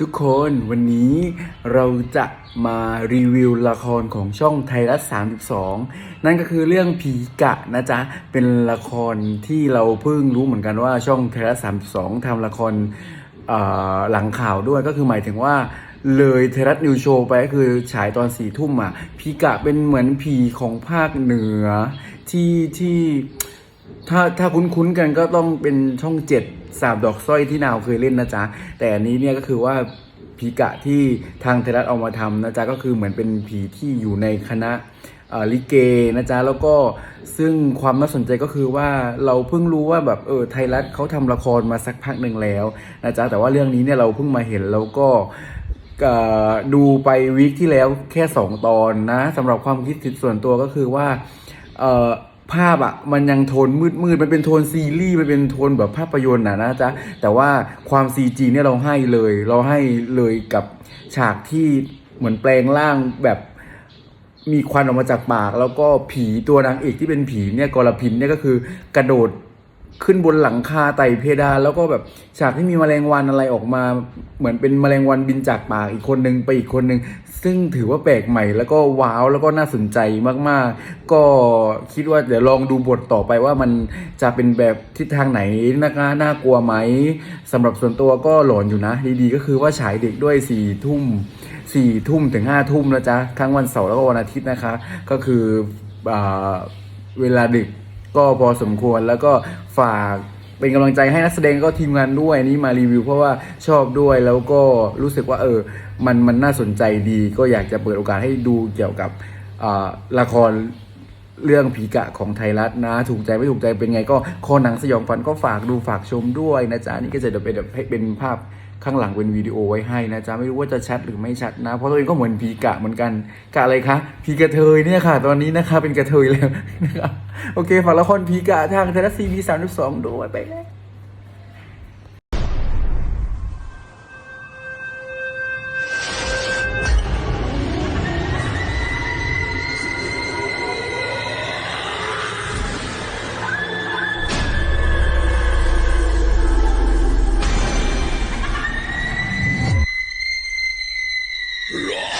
ทุกคนวันนี้เราจะมารีวิวละครของช่องไทยรัฐ 32 นั่นก็คือเรื่องผีกะนะจ๊ะ เป็นละครที่เราเพิ่งรู้เหมือนกันว่าช่องไทยรัฐ 32ทำละครหลังข่าวด้วยก็คือหมายถึงว่าเลยไทยรัฐนิวโชว์ไปก็คือฉายตอนสี่ทุ่มอะผีกะเป็นเหมือนผีของภาคเหนือที่ที่ ถ้าถ้าคุ้นๆกันก็ต้องเป็นช่องเจ็ดสาบดอกสร้อยที่นาวเคยเล่นนะจ๊ะ แต่อันนี้เนี่ยก็คือว่าผีกะที่ทางไทยรัฐเอามาทำนะจ๊ะก็คือเหมือนเป็นผีที่อยู่ในคณะลิเกนะจ๊ะแล้วก็ซึ่งความน่าสนใจก็คือว่าเราเพิ่งรู้ว่าแบบเออไทยรัฐเขาทำละครมาสักพักหนึ่งแล้วนะจ๊ะแต่ว่าเรื่องนี้เนี่ยเราเพิ่งมาเห็นแล้วก็ดูไปวีคที่แล้วแค่ 2 ตอนนะสำหรับความคิดส่วนตัวก็คือว่าเออ ภาพอะมันยังโทนมืดมืดมันเป็นโทนซีรีส์มันเป็นโทนแบบภาพยนตร์นะนะจ๊ะแต่ว่าความ CG เนี่ยเราให้เลย เราให้เลยกับฉากที่เหมือนแปลงร่างแบบมีควันออกมาจากปาก แล้วก็ผีตัวนางเอกที่เป็นผีเนี่ยกรพินเนี่ยก็คือกระโดด ขึ้นบนหลังคาไต่เพดานแล้วก็แบบฉากที่มีแมลงวันอะไรออกมา เหมือนเป็นแมลงวันบินจากปากอีกคนนึงไปอีกคนนึง ซึ่งถือว่าแปลกใหม่แล้วก็ว้าวแล้วก็น่าสนใจมากๆ ก็คิดว่าเดี๋ยวลองดูบทต่อไปว่ามันจะเป็นแบบทิศทางไหนน่าน่ากลัวไหมสำหรับส่วนตัวก็หลอนอยู่นะ ดีๆ ก็คือว่าฉายเด็กด้วยสี่ทุ่มสี่ทุ่มถึงห้าทุ่มนะจ๊ะทั้งวันเสาร์แล้วก็วันอาทิตย์นะคะ ก็คืออเวลาดึก ก็พอสมควรแล้วก็ฝากเป็นกำลังใจให้นักแสดงก็ทีมงานด้วยนี้มารีวิว เพราะว่าชอบด้วยแล้วก็รู้สึกว่าเออมันมันน่าสนใจดี ก็อยากจะเปิดโอกาสให้ดูเกี่ยวกับละคร เรื่องผีกะของไทยรัฐนะ ถูกใจไม่ถูกใจเป็นไงก็คอหนังสยองฝันก็ฝากดูฝากชมด้วยนะจ๊ะนี่ก็จะเป็นแบบให้เป็นภาพข้างหลังเป็นวิดีโอไว้ให้นะจ๊ะไม่รู้ว่าจะชัดหรือไม่ชัดนะ เพราะตัวเองก็เหมือนผีกะเหมือนกันกะอะไรคะผีกระเทยเนี่ยค่ะ ตอนนี้นะคะเป็นกระเทยแล้วนะครับโอเคฝากละครผีกะทางไทยรัฐทีวีสามสิบสองด้วยไปแล้ว Roar!